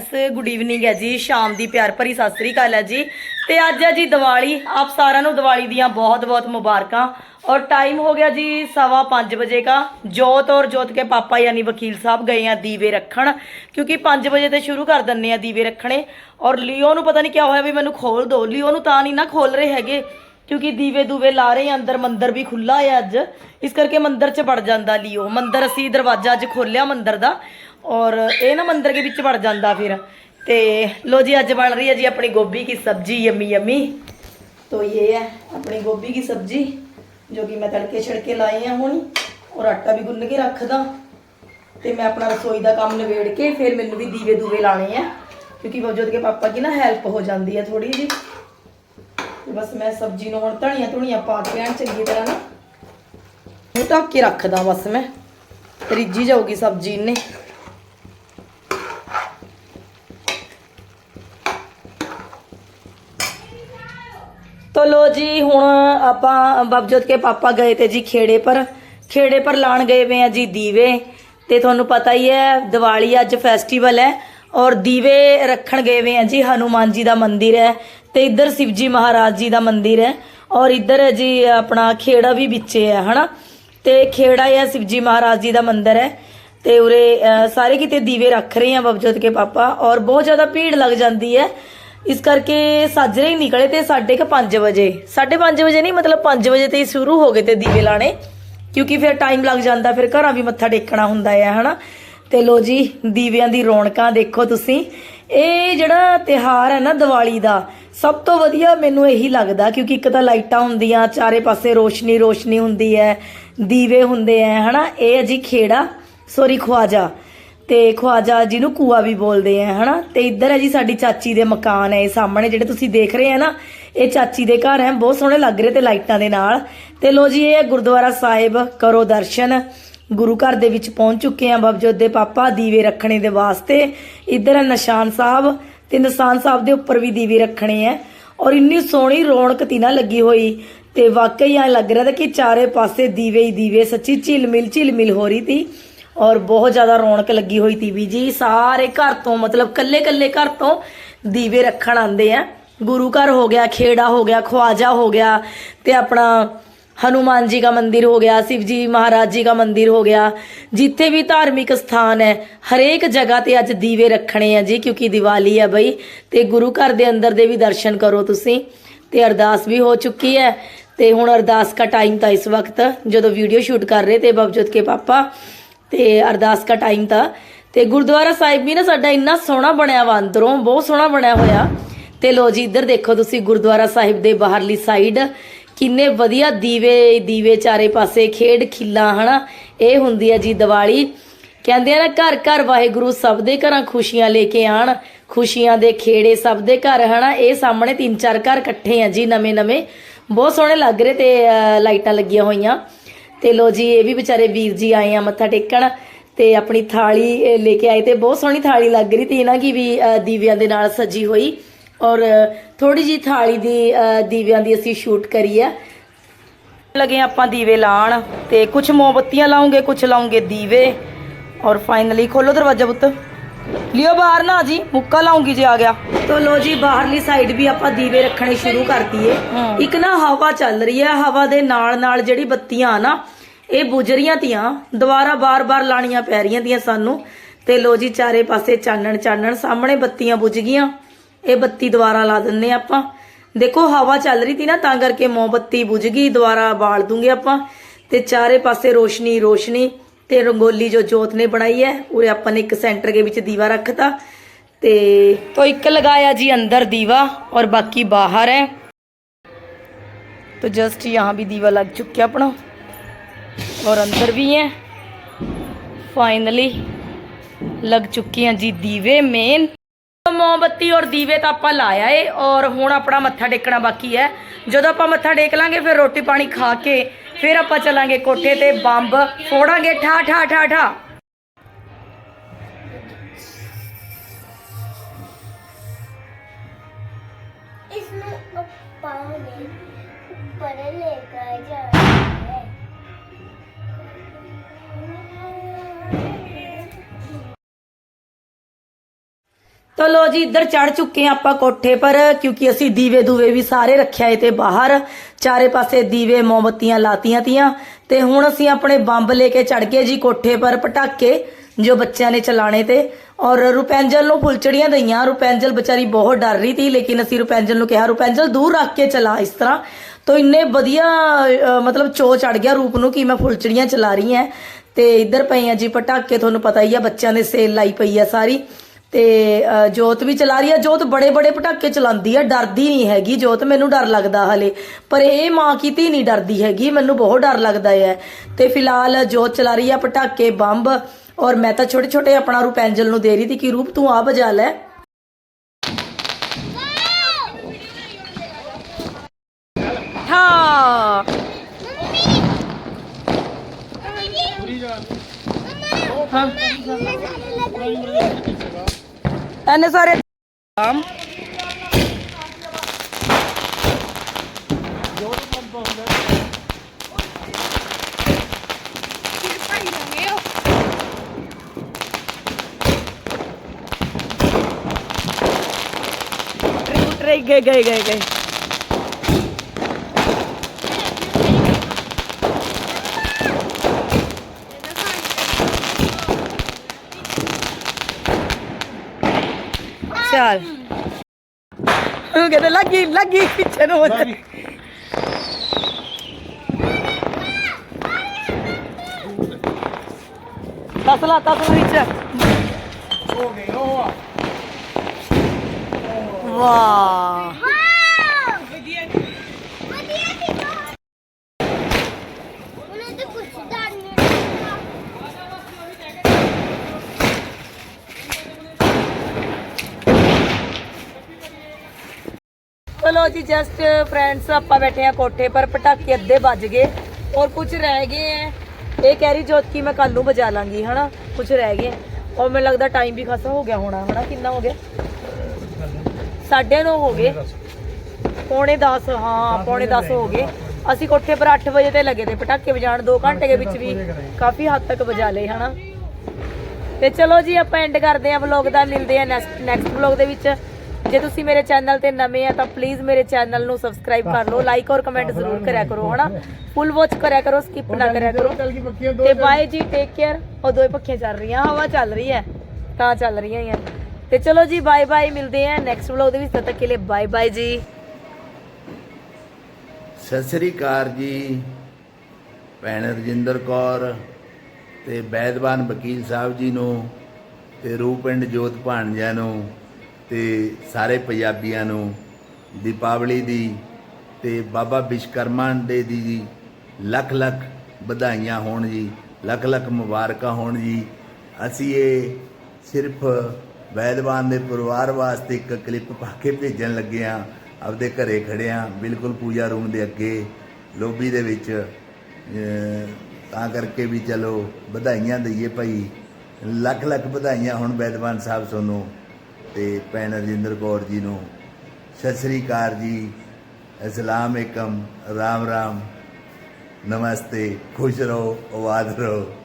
Friends good evening ਹੈ ਜੀ, ਸ਼ਾਮ ਦੀ ਪਿਆਰ ਭਰੀ ਸਤਿ ਸ੍ਰੀ ਅਕਾਲ ਹੈ ਜੀ। ਤੇ ਅੱਜ ਹੈ ਜੀ ਦੀਵਾਲੀ, ਆਪ ਸਾਰਿਆਂ ਨੂੰ ਦੀਵਾਲੀ ਦੀਆਂ ਬਹੁਤ-ਬਹੁਤ ਮੁਬਾਰਕਾਂ। ਔਰ ਟਾਈਮ ਹੋ ਗਿਆ ਜੀ ਸਵਾ ਪੰਜ ਵਜੇ का ਜੋਤ ਔਰ ਜੋਤ ਕੇ ਪਾਪਾ ਯਾਨੀ ਵਕੀਲ ਸਾਹਿਬ ਗਏ ਆ ਦੀਵੇ ਰੱਖਣ। ਕਿਉਂਕਿ 5 ਵਜੇ ਤੇ ਸ਼ੁਰੂ ਕਰ ਦਿੰਨੇ ਆ ਦੀਵੇ ਰੱਖਣੇ। ਔਰ ਲਿਓ ਨੂੰ ਪਤਾ ਨਹੀਂ ਕਿਆ ਹੋਇਆ ਵੀ ਮੈਨੂੰ ਖੋਲ ਦੋ। ਲਿਓ ਨੂੰ ਤਾਂ ਨਹੀਂ ਨਾ ਖੋਲ ਰਹੇ ਹੈਗੇ। ਕਿਉਂਕਿ ਦੀਵੇ ਦੂਵੇ ਲਾ ਰਹੇ ਆ, ਅੰਦਰ ਮੰਦਰ ਵੀ ਖੁੱਲਾ ਹੈ ਅੱਜ। ਇਸ ਕਰਕੇ ਮੰਦਰ 'ਚ ਵੜ ਜਾਂਦਾ ਲਿਓ। ਮੰਦਰ ਅਸੀਂ ਦਰਵਾਜ਼ਾ ਅੱਜ ਖੋਲਿਆ ਮੰਦਰ ਦਾ। ਔਰ ਇਹ ਨਾ ਮੰਦਰ ਦੇ ਵਿੱਚ ਵੜ ਜਾਂਦਾ ਫਿਰ ਤੇ ਲੋ ਜੀ ਅੱਜ ਬਣ ਰਹੀ ਹੈ ਜੀ ਆਪਣੀ ਗੋਭੀ की सब्जी यम्मी यम्मी तो ये है अपनी गोभी की सब्जी जो कि मैं तड़के छड़के लाए हैं ਹੁਣ ਔਰ ਆਟਾ ਵੀ ਗੁੰਨ ਕੇ ਰੱਖਦਾ ਤੇ ਮੈਂ ਆਪਣਾ ਰਸੋਈ ਦਾ ਕੰਮ ਨਿਬੇੜ ਕੇ ਫਿਰ ਮੈਨੂੰ ਵੀ ਦੀਵੇ ਦੂਵੇ ਲਾਣੇ ਆ ਕਿਉਂਕਿ ਬਜੋਤ ਕੇ ਪਾਪਾ ਕੀ ਨਾ ਹੈਲਪ ਹੋ ਜਾਂਦੀ ਹੈ ਥੋੜੀ ਜੀ ਤੇ ਬਸ ਮੈਂ ਸਬਜ਼ੀ ਨੂੰ ਹੁਣ ਧਣੀਆਂ ਧੁਣੀਆਂ ਪਾ ਕੇ ਐਨ ਚੰਗੀ ਤਰ੍ਹਾਂ ਨਾ ਮੂੰਹ ਢੱਕ ਕੇ ਰੱਖਦਾ ਬਸ ਮੈਂ ਰਿੱਝੀ ਜਾਊਗੀ ਸਬਜ਼ੀ ਇਹਨੇ ਤੋ ਲੋ ਜੀ ਹੁਣ ਆਪਾਂ ਬਬਜੋਤ ਕੇ ਪਾਪਾ ਗਏ ਤੇ ਜੀ ਖੇੜੇ ਪਰ। ਖੇੜੇ ਪਰ ਲਾਣ ਗਏ ਵੇ ਆ ਜੀ ਦੀਵੇ। ਤੇ ਤੁਹਾਨੂੰ ਪਤਾ ਹੀ ਹੈ ਦੀਵਾਲੀ ਅੱਜ ਫੈਸਟੀਵਲ ਹੈ ਔਰ ਦੀਵੇ ਰੱਖਣ ਗਏ ਵੇ ਆ ਜੀ ਹਨੂਮਾਨ ਜੀ ਦਾ ਮੰਦਿਰ ਹੈ ਤੇ ਇੱਧਰ ਸ਼ਿਵਜੀ ਮਹਾਰਾਜ ਜੀ ਦਾ ਮੰਦਿਰ ਹੈ ਔਰ ਇੱਧਰ ਜੀ ਆਪਣਾ ਖੇੜਾ ਵੀ ਵਿੱਚੇ ਹੈ ਹਨਾ? ਤੇ ਖੇੜਾ ਹੈ ਸ਼ਿਵਜੀ ਮਹਾਰਾਜ ਜੀ ਦਾ ਮੰਦਿਰ ਹੈ ਤੇ ਉਰੇ ਅ, ਸਾਰੇ ਕਿਤੇ ਦੀਵੇ ਰੱਖ ਰਹੇ ਆ ਬਬਜੋਤ ਕੇ ਪਾਪਾ ਔਰ ਬਹੁਤ ਜ਼ਿਆਦਾ ਭੀੜ ਲੱਗ ਜਾਂਦੀ ਹੈ। ਇਸ ਕਰਕੇ ਸਾਜਰੇ ਹੀ ਨਿਕਲੇ ਤੇ ਸਾਢੇ ਕੁ 5 ਵਜੇ। 5:30 ਵਜੇ ਨਹੀਂ, ਮਤਲਬ 5 ਵਜੇ ਤੇ ਹੀ ਸ਼ੁਰੂ ਹੋ ਗਏ ਤੇ ਦੀਵੇ ਲਾਣੇ ਕਿਉਂਕਿ ਫਿਰ ਟਾਈਮ ਲੱਗ ਜਾਂਦਾ, ਫਿਰ ਘਰਾਂ ਵੀ ਮੱਥਾ ਟੇਕਣਾ ਹੁੰਦਾ ਹੈ ਹਨਾ? ਤੇ ਲੋ ਜੀ, ਦੀਵਿਆਂ ਦੀ ਰੌਣਕਾਂ ਦੇਖੋ ਤੁਸੀਂ। ਇਹ ਜਿਹੜਾ ਤਿਹਾਰ ਹੈ ਨਾ ਦੀਵਾਲੀ ਦਾ, ਸਭ ਤੋਂ ਵਧੀਆ ਮੈਨੂੰ ਇਹੀ ਲੱਗਦਾ, ਕਿਉਂਕਿ ਇੱਕ ਤਾਂ ਲਾਈਟਾਂ ਹੁੰਦੀਆਂ, ਚਾਰੇ ਪਾਸੇ ਰੋਸ਼ਨੀ ਰੋਸ਼ਨੀ ਹੁੰਦੀ ਹੈ, ਦੀਵੇ ਹੁੰਦੇ ਆ, ਹਨਾ? ਇਹ ਹੈ ਜੀ ਖੇੜਾ, ਸੋਰੀ ਖਵਾਜਾ ਤੇ ਖਵਾਜਾ ਜਿਹਨੂੰ ਕੂਆ ਵੀ ਬੋਲਦੇ ਆ, ਹਨਾ? ਤੇ ਇੱਧਰ ਹੈ ਜੀ ਸਾਡੀ ਚਾਚੀ ਦੇ ਮਕਾਨ ਹੈ ਇਹ ਸਾਹਮਣੇ ਜਿਹੜੇ ਤੁਸੀਂ ਦੇਖ ਰਹੇ ਆ ਨਾ, ਇਹ ਚਾਚੀ ਦੇ ਘਰ ਹੈ ਬਹੁਤ ਸੋਹਣੇ ਲੱਗ ਰਹੇ ਤੇ ਲਾਈਟਾਂ ਦੇ ਨਾਲ। ਤੇ ਲੋ ਜੀ, ਇਹ ਹੈ ਗੁਰਦੁਆਰਾ ਸਾਹਿਬ, ਕਰੋ ਦਰਸ਼ਨ। ਗੁਰੂ ਘਰ ਦੇ ਵਿੱਚ ਪਹੁੰਚ ਚੁੱਕੇ ਆ ਬਬਜੋਤ ਦੇ ਪਾਪਾ, ਦੀਵੇ ਰੱਖਣੇ ਦੇ ਵਾਸਤੇ। ਇੱਧਰ ਹੈ ਨਿਸ਼ਾਨ ਸਾਹਿਬ, ਤੇ ਨਿਸ਼ਾਨ ਸਾਹਿਬ ਦੇ ਉੱਪਰ ਵੀ ਦੀਵੇ ਰੱਖਣੇ ਆ। ਔਰ ਇੰਨੀ ਸੋਹਣੀ ਰੌਣਕ ਤੀ ਨਾ ਲੱਗੀ ਹੋਈ, ਤੇ ਵਾਕਈ ਐ ਲੱਗ ਰਿਹਾ ਕਿ ਚਾਰੇ ਪਾਸੇ ਦੀਵੇ ਹੀ ਦੀਵੇ, ਸੱਚੀ ਝਿਲਮਿਲ ਝਿਲਮਿਲ ਹੋ ਰਹੀ ਤੀ। ਔਰ ਬਹੁਤ ਜ਼ਿਆਦਾ ਰੌਣਕ ਲੱਗੀ ਹੋਈ ਸੀ ਵੀ ਜੀ, ਸਾਰੇ ਘਰ ਤੋਂ, ਮਤਲਬ ਕੱਲੇ ਕੱਲੇ ਘਰ ਤੋਂ ਦੀਵੇ ਰੱਖਣ ਆਂਦੇ ਆ। ਗੁਰੂ ਘਰ ਹੋ ਗਿਆ, ਖੇੜਾ ਹੋ ਗਿਆ, ਖਵਾਜਾ ਹੋ ਗਿਆ ਤੇ ਆਪਣਾ ਹਨੂਮਾਨ ਜੀ ਦਾ ਮੰਦਿਰ ਹੋ ਗਿਆ, ਸ਼ਿਵ ਜੀ ਮਹਾਰਾਜ ਜੀ ਦਾ ਮੰਦਿਰ ਹੋ ਗਿਆ। ਜਿੱਥੇ ਵੀ ਧਾਰਮਿਕ ਸਥਾਨ ਹੈ, ਹਰੇਕ ਜਗ੍ਹਾ ਤੇ ਅੱਜ ਦੀਵੇ ਰੱਖਣੇ ਆ ਜੀ, ਕਿਉਂਕਿ ਦੀਵਾਲੀ ਆ ਬਈ। ਤੇ ਗੁਰੂ ਘਰ ਦੇ ਅੰਦਰ ਦੇ ਵੀ ਦਰਸ਼ਨ ਕਰੋ ਤੁਸੀਂ। ਤੇ ਅਰਦਾਸ ਵੀ ਹੋ ਚੁੱਕੀ ਹੈ। ਤੇ ਹੁਣ ਅਰਦਾਸ ਦਾ ਟਾਈਮ ਤਾਂ ਇਸ ਵਕਤ, ਜਦੋਂ ਵੀਡੀਓ ਸ਼ੂਟ ਕਰ ਰਹੇ ਤੇ ਬਬਜੋਤ ਕੇ ਪਾਪਾ ਤੇ ਅਰਦਾਸ ਦਾ ਟਾਈਮ ਤਾਂ। ਤੇ ਗੁਰਦੁਆਰਾ ਸਾਹਿਬ ਵੀ ਨਾ ਸਾਡਾ ਇੰਨਾ ਸੋਹਣਾ ਬਣਿਆ ਵਾ ਅੰਦਰੋਂ, ਬਹੁਤ ਸੋਹਣਾ ਬਣਿਆ ਹੋਇਆ। ਤੇ ਲੋ ਜੀ, ਇੱਧਰ ਦੇਖੋ ਤੁਸੀਂ ਗੁਰਦੁਆਰਾ ਸਾਹਿਬ ਦੇ ਬਾਹਰਲੀ ਸਾਈਡ ਕਿੰਨੇ ਵਧੀਆ ਦੀਵੇ ਦੀਵੇ ਚਾਰੇ ਪਾਸੇ, ਖੇਡ ਖਿੱਲਾ, ਹਨਾ? ਇਹ ਹੁੰਦੀ ਹੈ ਜੀ ਦੀਵਾਲੀ। ਕਹਿੰਦੇ ਆ ਨਾ, ਘਰ ਘਰ ਵਾਹਿਗੁਰੂ ਸਭ ਦੇ ਘਰਾਂ ਖੁਸ਼ੀਆਂ ਲੈ ਕੇ ਆਣ। ਖੁਸ਼ੀਆਂ ਦੇ ਖੇੜੇ ਸਭ ਦੇ ਘਰ, ਹਨਾ? ਇਹ ਸਾਹਮਣੇ ਤਿੰਨ ਚਾਰ ਘਰ ਇਕੱਠੇ ਆ ਜੀ ਨਵੇਂ ਨਵੇਂ ਬਹੁਤ ਸੋਹਣੇ ਲੱਗ ਰਹੇ ਤੇ ਲਾਈਟਾਂ ਲੱਗੀਆਂ ਹੋਈਆਂ। ਤੇ ਲੋ ਜੀ ਇਹ ਵੀ ਵਿਚਾਰੇ ਵੀਰ ਜੀ ਆਏ ਆ ਮੱਥਾ ਟੇਕਣ ਤੇ ਆਪਣੀ ਥਾਲੀ ਲੈ ਕੇ ਆਏ ਤੇ ਬਹੁਤ ਸੋਹਣੀ ਥਾਲੀ ਲੱਗ ਰਹੀ ਤੇ ਇਹਨਾਂ ਕੀ ਵੀ ਅ, ਦੀਵਿਆਂ ਦੇ ਨਾਲ ਸਜੀ ਹੋਈ। ਔਰ ਥੋੜੀ ਜੀ ਥਾਲੀ ਦੀ ਅ, ਦੀਵਿਆਂ ਦੀ ਅਸੀਂ ਸ਼ੂਟ ਕਰੀ ਆ। ਲਗੇ ਆਪਾਂ ਦੀਵੇ ਲਾਣ ਤੇ ਕੁਝ ਮੋਮਬੱਤੀਆਂ ਲਾਉਂਗੇ ਕੁਝ ਲਾਉਂਗੇ ਦੀਵੇ। ਔਰ ਫਾਈਨਲੀ ਖੋਲੋ ਦਰਵਾਜ਼ਾ ਪੁੱਤ। ਲਿਓ ਬਾਹਰ ਨਾ ਜੀ ਮੁੱਕਾ ਲਾਉਂਗੀ ਜੇ ਆ ਗਿਆ। ਤੋ ਲੋ ਜੀ ਬਾਹਰਲੀ ਸਾਈਡ ਵੀ ਆਪਾਂ ਦੀਵੇ ਰੱਖਣੇ ਸ਼ੁਰੂ ਕਰ ਦਈਏ। ਇੱਕ ਨਾ ਹਵਾ ਚੱਲ ਰਹੀ ਹੈ ਹਵਾ ਦੇ ਨਾਲ ਨਾਲ ਜਿਹੜੀ ਬੱਤੀਆਂ ਆ ਨਾ ਇਹ ਬੁਝ ਰਹੀਆਂ ਤੀਆਂ। ਦੁਬਾਰਾ ਬਾਰ-ਬਾਰ ਲਾਣੀਆਂ ਪੈ ਰਹੀਆਂ ਤੀਆਂ ਸਾਨੂੰ। ਤੇ ਲੋ ਜੀ ਚਾਰੇ ਪਾਸੇ ਚਾਨਣ ਚਾਨਣ ਸਾਹਮਣੇ ਬੱਤੀਆਂ ਬੁਝ ਗਈਆਂ। ਇਹ ਬੱਤੀ ਦੁਬਾਰਾ ਲਾ ਦਿੰਨੇ ਆ ਆਪਾਂ। ਦੇਖੋ ਹਵਾ ਚੱਲ ਰਹੀ ਤੀ ਨਾ ਤਾਂ ਕਰਕੇ ਮੋਮਬੱਤੀ ਬੁਝ ਗਈ। ਦੁਬਾਰਾ ਬਾਲ ਦੂੰਗੇ ਆਪਾਂ। ਤੇ ਚਾਰੇ ਪਾਸੇ ਰੋਸ਼ਨੀ ਰੋਸ਼ਨੀ। ਤੇ ਰੰਗੋਲੀ ਜੋ ਜੋਤ ਨੇ ਬਣਾਈ ਹੈ ਉਰੇ ਆਪਾਂ ਨੇ ਇੱਕ ਸੈਂਟਰ ਦੇ ਵਿੱਚ ਦੀਵਾ ਰੱਖਤਾ ਤੇ तो ਇੱਕ लगाया जी अंदर दीवा और बाकी बाहर है तो जस्ट यहाँ भी दीवा लग चुका अपना और अंदर भी है फाइनली लग चुके हैं जी दीवे मेन ਮੋਮਬੱਤੀ ਔਰ ਦੀਵੇ ਤਾਂ ਆਪਾਂ ਲਾਇਆ ਏ ਔਰ ਹੁਣ ਆਪਣਾ ਮੱਥਾ ਟੇਕਣਾ ਬਾਕੀ ਹੈ ਜਦੋਂ ਆਪਾਂ ਮੱਥਾ ਟੇਕ ਲਾਂਗੇ ਫਿਰ ਰੋਟੀ ਪਾਣੀ ਖਾ ਕੇ फिर आप चलेंगे कोठे ते बंब फोड़ा ठा ठा ठा ठा। इसमें ਤਾਂ ਲੋ ਜੀ, ਇੱਧਰ ਚੜ ਚੁੱਕੇ ਆ ਆਪਾਂ ਕੋਠੇ ਪਰ, ਕਿਉਂਕਿ ਅਸੀਂ ਦੀਵੇ ਦੂਵੇ ਵੀ ਸਾਰੇ ਰੱਖਿਆ ਏ ਤੇ ਬਾਹਰ। ਚਾਰੇ ਪਾਸੇ ਦੀਵੇ, ਮੋਮਬੱਤੀਆਂ ਲਾਤੀਆਂ ਤੀਆਂ। ਤੇ ਹੁਣ ਅਸੀਂ ਆਪਣੇ ਬੰਬ ਲੈ ਕੇ ਚੜ ਗਏ ਜੀ ਕੋਠੇ ਪਰ ਪਟਾਕੇ, ਜੋ ਬੱਚਿਆਂ ਨੇ ਚਲਾਣੇ ਤੇ। ਔਰ ਰੁਪੈਂਜਲ ਨੂੰ ਫੁਲਚੜੀਆਂ ਦਈਆਂ। ਰੁਪੈਂਜਲ ਵਿਚਾਰੀ ਬਹੁਤ ਡਰ ਰਹੀ ਸੀ, ਲੇਕਿਨ ਅਸੀਂ ਰੁਪੈਂਜਲ ਨੂੰ ਕਿਹਾ, ਰੁਪੈਂਜਲ, ਦੂਰ ਰੱਖ ਕੇ ਚਲਾ ਇਸ ਤਰ੍ਹਾਂ। ਤੋ ਇੰਨੇ ਵਧੀਆ ਮਤਲਬ ਚੋ ਚੜ ਗਿਆ ਰੂਪ ਨੂੰ ਕਿ ਮੈਂ ਫੁਲਚੜੀਆਂ ਚਲਾ ਰਹੀ ਹਾਂ। ਤੇ ਇੱਧਰ ਪਈ ਆ ਜੀ ਪਟਾਕੇ, ਤੁਹਾਨੂੰ ਪਤਾ ਹੀ ਆ, ਬੱਚਿਆਂ ਦੇ ਸੇਲ ਲਾਈ ਪਈ ਆ ਸਾਰੀ। ਤੇ ਜੋਤ ਵੀ ਚਲਾ ਰਹੀ ਆ ਜੋਤ ਬੜੇ ਬੜੇ ਪਟਾਕੇ ਚਲਾਉਂਦੀ ਆ ਡਰਦੀ ਨਹੀਂ ਹੈਗੀ ਜੋਤ ਮੈਨੂੰ ਡਰ ਲੱਗਦਾ ਹਲੇ ਪਰ ਇਹ ਮਾਂ ਕੀ ਧੀ ਨਹੀਂ ਡਰਦੀ ਹੈਗੀ ਮੈਨੂੰ ਬਹੁਤ ਡਰ ਲੱਗਦਾ ਹੈ ਤੇ ਫਿਲਹਾਲ ਜੋਤ ਚਲਾ ਰਹੀ ਆ ਪਟਾਕੇ ਬੰਬ ਔਰ ਮੈਂ ਤਾਂ ਛੋਟੇ ਛੋਟੇ ਆਪਣਾ ਰੂਪ ਐਂਜਲ ਨੂੰ ਦੇ ਰਹੀ ਸੀ ਕਿ ਰੂਪ ਤੂੰ ਆ ਬਜਾ ਲੈ ਹਾਂ ਐਨੇ ਸਾਰੇ ਆਮ ਗਏ ਗਏ ਗਏ ਗਏ ਚੱਲ ਉਹ ਕਹਿੰਦੇ ਲੱਗੀ ਲੱਗੀ ਪਿੱਛੇ ਨੂੰ। ਹੋ ਜਾ ਤਸਲਾ ਤਸਲਾ ਵਿੱਚ। ਹੋ ਗਏ ਉਹ ਵਾਹ ਵਧੀਆ ਸੀ ਬਹੁਤ ਉਹਨੇ ਤਾਂ ਕੁਛ ਡਰ ਨਹੀਂ ਚਲੋ ਜੀ ਜਸਟ ਫਰੈਂਡਸ ਆਪਾਂ ਬੈਠੇ ਆ ਕੋਠੇ ਪਰ ਪਟਾਕੇ ਅੱਧੇ ਵੱਜ ਗਏ ਔਰ ਕੁਝ ਰਹਿ ਗਏ ਐ। ਇਹ ਕਹਿ ਰਹੀ ਜੋਤ ਕੀ ਮੈਂ ਕੱਲ ਨੂੰ ਬਜਾ ਲਾਂਗੀ ਹਨਾ? ਕੁਝ ਰਹਿ ਗਏ। ਔਰ ਮੈਨੂੰ ਲੱਗਦਾ ਟਾਈਮ ਵੀ ਖਸਮ ਹੋ ਗਿਆ ਹੋਣਾ ਹਨਾ? ਕਿੰਨਾ ਹੋ ਗਿਆ? 9:30 ਹੋ ਗਏ। ਪੌਣੇ 10 ਹਾਂ ਪੌਣੇ 10 ਹੋ ਗਏ। ਅਸੀਂ ਕੋਠੇ ਪਰ 8 ਵਜੇ ਤੇ ਲੱਗੇ ਤੇ ਪਟਾਕੇ ਵਜਾਣ 2 ਘੰਟੇ ਦੇ ਵਿੱਚ ਵੀ ਕਾਫੀ ਹੱਦ ਤੱਕ ਵਜਾ ਲਏ ਹਨਾ? ਤੇ ਚਲੋ ਜੀ ਆਪਾਂ ਐਂਡ ਕਰਦੇ ਆ ਵਲੌਗ ਦਾ। ਮਿਲਦੇ ਆ ਨੈਕਸਟ ਵਲੌਗ ਦੇ ਵਿੱਚ। ਜੇ ਤੁਸੀਂ ਮੇਰੇ ਚੈਨਲ ਤੇ ਨਵੇਂ ਆ ਤਾਂ ਪਲੀਜ਼ ਮੇਰੇ ਚੈਨਲ ਨੂੰ ਸਬਸਕ੍ਰਾਈਬ ਕਰ ਲਓ ਲਾਈਕ ਔਰ ਕਮੈਂਟ ਜ਼ਰੂਰ ਕਰਿਆ ਕਰੋ ਹਨਾ? ਫੁੱਲ ਵਾਚ ਕਰਿਆ ਕਰੋ ਸਕਿਪ ਨਾ ਕਰਿਆ ਕਰੋ। ਤੇ ਬਾਏ ਜੀ ਟੇਕ ਕੇਅਰ ਉਹ ਦੋਏ ਪੱਖੀਆਂ ਚੱਲ ਰਹੀਆਂ ਹਵਾ ਚੱਲ ਰਹੀ ਹੈ। ਤਾਂ ਚੱਲ ਰਹੀਆਂ ਹੀ ਆ। ਤੇ ਚਲੋ ਜੀ ਬਾਏ ਬਾਏ ਮਿਲਦੇ ਆ ਨੈਕਸਟ ਵਲੌਗ ਦੇ ਵਿੱਚ। ਤਦ ਤੱਕ ਕੇ ਲਈ ਬਾਏ ਬਾਏ ਜੀ। ਸਤਿ ਸ੍ਰੀ ਅਕਾਲ ਜੀ। ਭੈਣ ਰਜਿੰਦਰ ਕੌਰ ਤੇ ਬੈਦਵਾਨ ਵਕੀਲ ਸਾਹਿਬ ਜੀ ਨੂੰ ਤੇ ਰੂਪਿੰਡ ਜੋਤ ਭਾਣਜਿਆਂ ਨੂੰ। ਤੇ ਸਾਰੇ ਪੰਜਾਬੀਆਂ ਨੂੰ ਦੀਪਾਵਲੀ ਦੀ ਤੇ ਬਾਬਾ ਵਿਸ਼ਕਰਮਾ ਦੇ ਦੀ ਜੀ ਲੱਖ ਲੱਖ ਵਧਾਈਆਂ ਹੋਣ ਜੀ, ਲੱਖ ਲੱਖ ਮੁਬਾਰਕਾਂ ਹੋਣ ਜੀ। ਅਸੀਂ ਇਹ ਸਿਰਫ ਵੈਦਵਾਨ ਦੇ ਪਰਿਵਾਰ ਵਾਸਤੇ ਇੱਕ ਕਲਿੱਪ ਪਾ ਕੇ ਭੇਜਣ ਲੱਗੇ ਆ ਆਪਦੇ ਘਰੇ ਖੜੇ ਆ ਬਿਲਕੁਲ ਪੂਜਾ ਰੂਮ ਦੇ ਅੱਗੇ, ਲੋਬੀ ਦੇ ਵਿੱਚ ਤਾਂ ਕਰਕੇ ਵੀ ਚਲੋ ਵਧਾਈਆਂ ਦਈਏ ਭਾਈ, ਲੱਖ ਲੱਖ ਵਧਾਈਆਂ ਹੁਣ ਵੈਦਵਾਨ ਸਾਹਿਬ ਤੁਹਾਨੂੰ। ਤੇ ਭੈਣ ਰਜਿੰਦਰ ਕੌਰ ਜੀ ਨੂੰ ਸਤਿ ਸ੍ਰੀ ਅਕਾਲ ਜੀ। ਅਸਲਾਮ ਅਲੈਕਮ, ਰਾਮ ਰਾਮ। ਨਮਸਤੇ, ਖੁਸ਼ ਰਹੋ, ਆਬਾਦ ਰਹੋ।